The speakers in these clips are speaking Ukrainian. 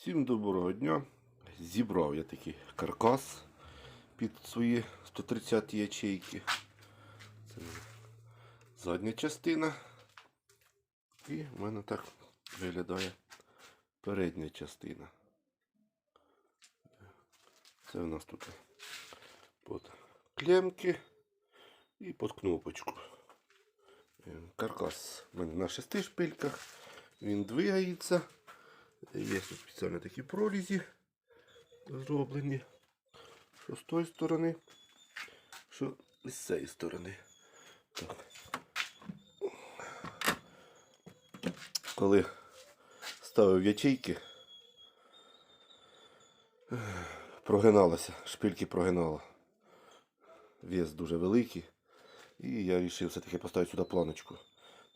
Всім доброго дня. Зібрав я такий каркас під свої 130 ячейки. Це задня частина. І в мене так виглядає передня частина. Це у нас тут під клемки і під кнопочку. Каркас в мене на шести шпильках. Він двигається. Є тут спеціально такі прорізі зроблені. Що з тої сторони, що з цієї сторони. Так. Коли ставив ячейки, прогиналося, шпильки прогинало. Вес дуже великий. І я вирішив все-таки поставити сюди планочку.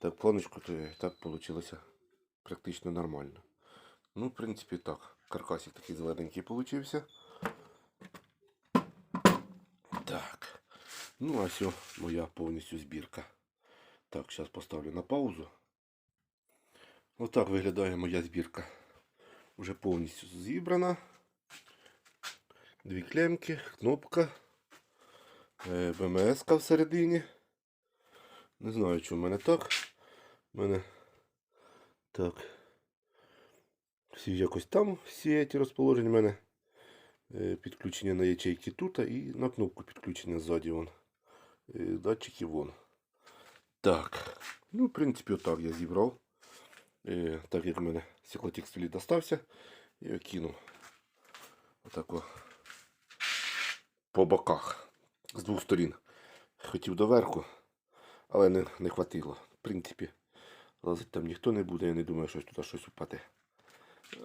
Так, планочку, то так вийшло практично нормально. Ну, в принципі, так. Каркасик такий зелененький получився. Так. Ну, а все, моя повністю збірка. Так, зараз поставлю на паузу. Отак виглядає моя збірка. Вже повністю зібрана. Дві клемки, кнопка. е, БМС всередині. Не знаю, чому в мене так. У мене так. Всі якось там всі ці розположені в мене е, підключення на ячейки тут і на кнопку підключення ззаді вон. Е, Датчики вон. Так. Ну, в принципі, отак я зібрав. Е, Так як в мене стеклотекстилі достався, я кинув отако по боках з двох сторін. Хотів доверху, але не, не хватило. В принципі, лазити там ніхто не буде, я не думаю, що туди щось упаде.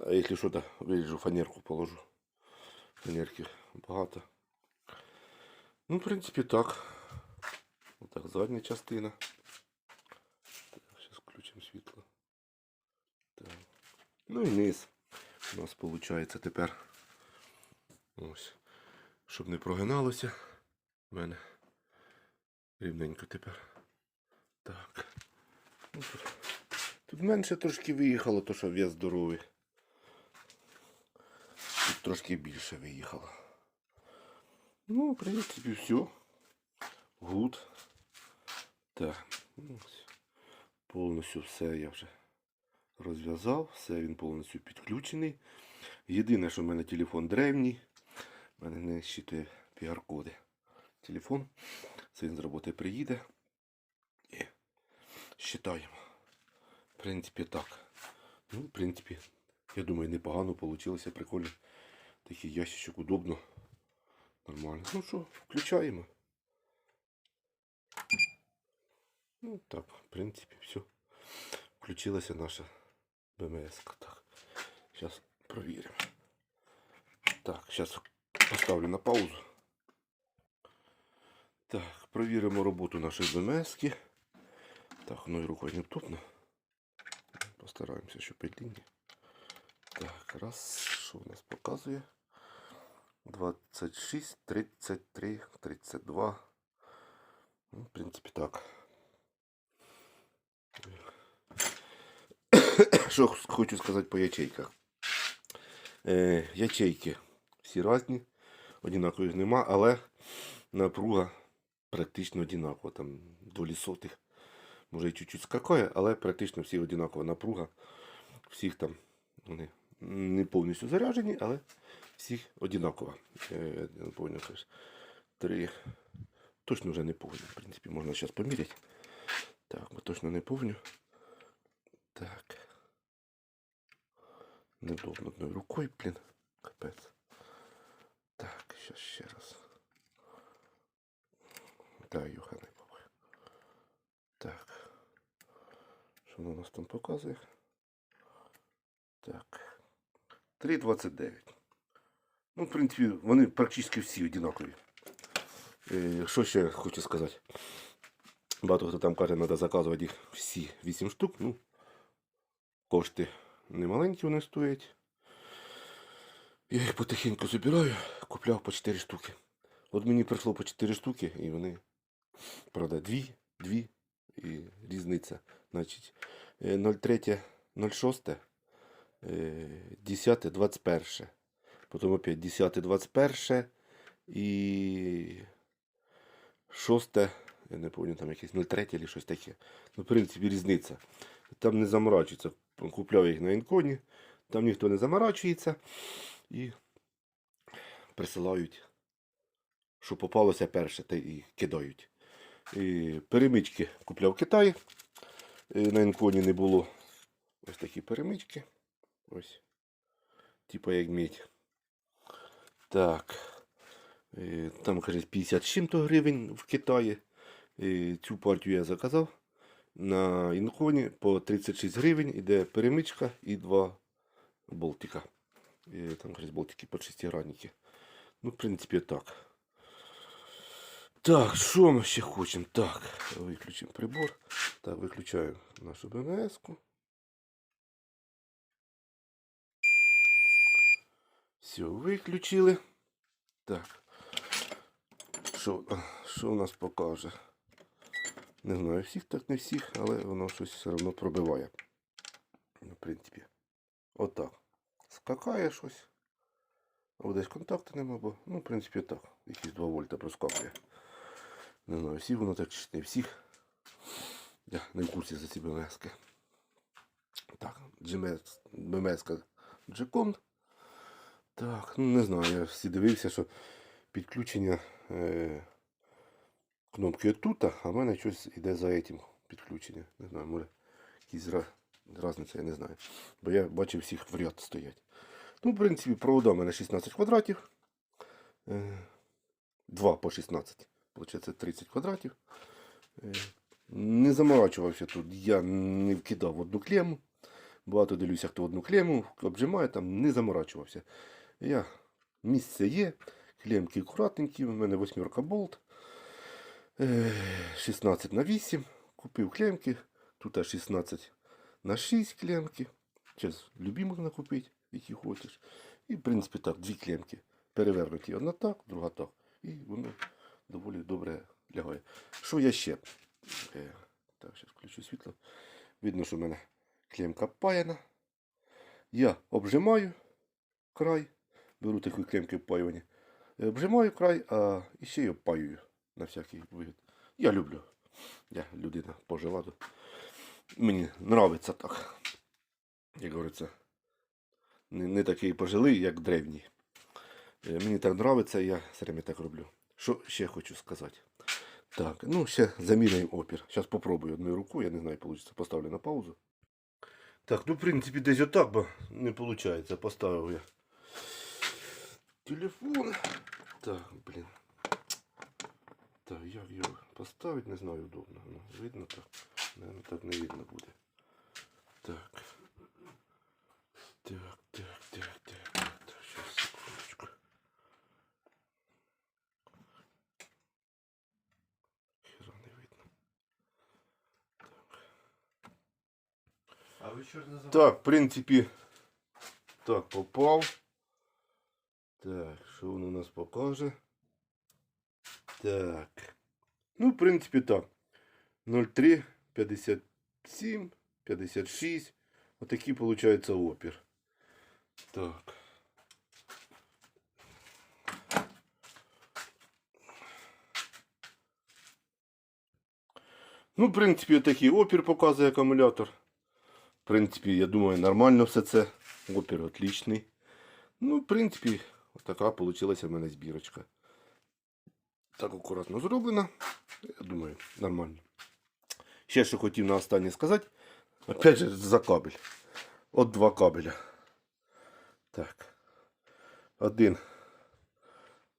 А якщо що, то виріжу фанерку положу. Фанерки багато. Ну, в принципі, так. Отак, задня частина. Так, зараз включимо світло. Так. Ну і низ. У нас виходить тепер. Ось. Щоб не прогиналося. У мене рівненько тепер. Так. Ну, тут, менше трошки виїхало, то що вес здоровий. Трошки більше виїхало. Ну, в принципі, все. Гуд. Так. ну. Повністю все я вже розв'язав. Все він повністю підключений. Єдине, що в мене телефон древній. В мене не щитує QR-коди. Телефон. Це він з роботи приїде. І считаємо. В принципі, так. Ну, в принципі, я думаю, непогано вийшло, прикольно. Такий ящичок удобно. Нормально. Ну що, включаємо. Ну так, в принципі, все. Включилася наша БМС. Так. Зараз провіримо. Так, зараз поставлю на паузу. Так, провіримо роботу нашої БМС. -ки. Так, ну і рукою не втопно. Постараємося, щоб підлінні. Так, раз, що у нас показує? 26, 33, 32. Ну, в принципі, так. Що хочу сказати по ячейках. Е, ячейки всі різні, однакових нема, але напруга практично одинакова. Там долі сотих, може і чуть-чуть скакає, але практично всі одинакова напруга. Всіх там вони не повністю заряджені, але всіх одинакова. Е, Я не пам'ятаю, три. Точно вже не помню. В принципі, можна зараз поміряти. Так, бо точно не помню. Так. Невдобно одною рукою, блін. Капець. Так, зараз ще раз. Да, Юха не помню. Так. Що воно у нас там показує? Так. 3,29. Ну, в принципі, вони практично всі однакові. Е, Що ще хочу сказати? Багато хто там каже, треба заказувати їх всі 8 штук. Ну, кошти немаленькі вони стоять. Я їх потихеньку забираю, купляв по 4 штуки. От мені прийшло по 4 штуки, і вони, правда, 2, 2 і різниця. Значить, е, 0,3, 0,6 е, 10, 21. Потім опять 10, 21 і 6, я не пам'ятаю, там якесь 03 чи щось таке. Ну, в принципі, різниця. Там не заморачується. Купляв їх на інконі, там ніхто не заморачується і присилають, що попалося перше, та і кидають. І перемички купляв в Китаї. І на інконі не було ось такі перемички. Ось. Типа як медь. Так. Е, Там, каже, 50 з чим-то гривень в Китаї. Е, Цю партію я заказав. На інконі по 36 гривень іде перемичка і два болтика. Е, Там, каже, болтики по шестигранники. Ну, в принципі, так. Так, що ми ще хочемо? Так, виключимо прибор. Так, виключаю нашу БМС-ку. Все, виключили. Так. Що, що у нас покаже? Не знаю, всіх так не всіх, але воно щось все одно пробиває. В принципі. Отак. Скакає щось. Або десь контакту нема, бо, ну, в принципі, так. Якісь 2 вольта проскакує. Не знаю, всіх воно так чи не всіх. Я не в курсі за ці БМСки. Так, БМСка Джекон. Так, ну не знаю, я всі дивився, що підключення е, кнопки тут, а в мене щось іде за этим підключення. Не знаю, може якісь ра- різниця, я не знаю. Бо я бачив всіх в ряд стоять. Ну, в принципі, провода у мене 16 квадратів. Е, 2 по 16. Получається 30 квадратів. Е, Не заморачувався тут. Я не вкидав одну клему. Багато дивлюся, хто одну клему обжимає, там не заморачувався. Я місце є, клемки акуратненькі, у мене восьмерка болт. Е, 16 на 8. Купив клемки. Тут 16 на 6 клемки. Зараз любі можна купити, які хочеш. І, в принципі, так, дві клемки. Перевернуті одна так, друга так. І воно доволі добре лягає. Що я ще? Е, так, зараз включу світло. Видно, що в мене клемка паяна. Я обжимаю край, беру такі клемки впаювання. Е, Обжимаю край, а і ще й обпаюю на всякий вигляд. Я люблю. Я людина пожила. Мені нравиться так. Як говориться, не, не такий пожилий, як древній. Е, Мені так нравиться, я все время так роблю. Що ще хочу сказати? Так, ну ще заміряємо опір. Зараз попробую одною рукою, я не знаю, вийде. Поставлю на паузу. Так, ну в принципі десь отак, бо не виходить. Поставив я телефон. Так, блін. Так, як його поставити, не знаю, удобно. Ну, видно так? Наверно, так не видно буде. Так. Так, так, так, так, так, так, сейчас, секундочку. Хера не видно. А ви що ж називаєте? Так, в принципі, так, попав. Так, що воно у нас покаже? Так. Ну, в принципі, так. 0,3, 57, 56. Отакий виходить опір. Так. Ну, в принципі, отакий опір показує акумулятор. В принципі, я думаю, нормально все це. Опір отличний. Ну, в принципі, така вийшла в мене збірочка. Так акуратно зроблена. Я думаю, нормально. Ще що хотів на останнє сказати. Опять же, за кабель. От два кабеля. Так. Один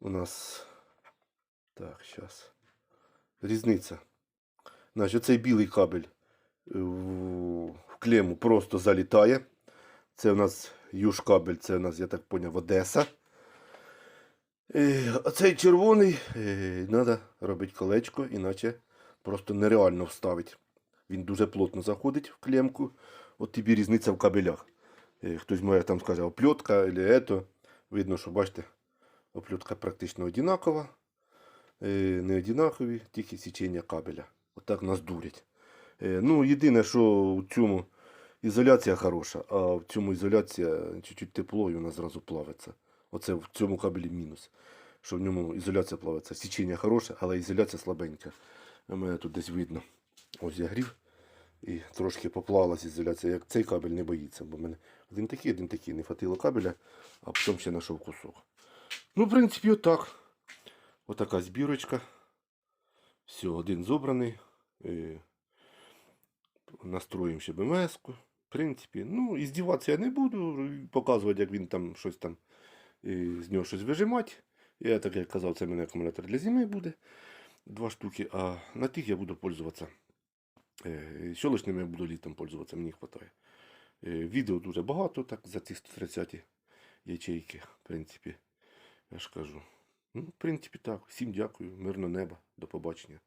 у нас. Так, зараз. Різниця. Значить, цей білий кабель в в клему просто залітає. Це у нас юж кабель, це у нас, я так поняв, Одеса. Е, А цей червоний треба робити колечко, іначе просто нереально вставити. Він дуже плотно заходить в клемку. От тобі різниця в кабелях. Е, Хтось може там скаже опльотка або ето. Видно, що бачите, опльотка практично одинакова. Е, Не одинакові, тільки січення кабеля. Отак нас дурять. Ну, єдине, що у цьому ізоляція хороша, а в цьому ізоляція чуть-чуть тепло і вона зразу плавиться. Оце в цьому кабелі мінус. Що в ньому ізоляція плавиться. Січення хороше, але ізоляція слабенька. У мене тут десь видно. Ось я грів. І трошки поплавилась ізоляція. Як цей кабель не боїться, бо в мене один такий, один такий. Не хватило кабеля, а потім ще знайшов кусок. Ну, в принципі, отак. Отака збірочка. Все, один зобраний. Е, Настроїмо ще БМС-ку. В принципі, ну, і здіватися я не буду, показувати, як він там щось там е, з нього щось вижимати. Я так як казав, це мене акумулятор для зими буде. Два штуки, а на тих я буду пользуватися. Е, я буду літом пользуватися, мені вистачає. Відео дуже багато, так, за ці 130 ячейки, в принципі. Я ж кажу. Ну, в принципі, так. Всім дякую. Мирного неба. До побачення.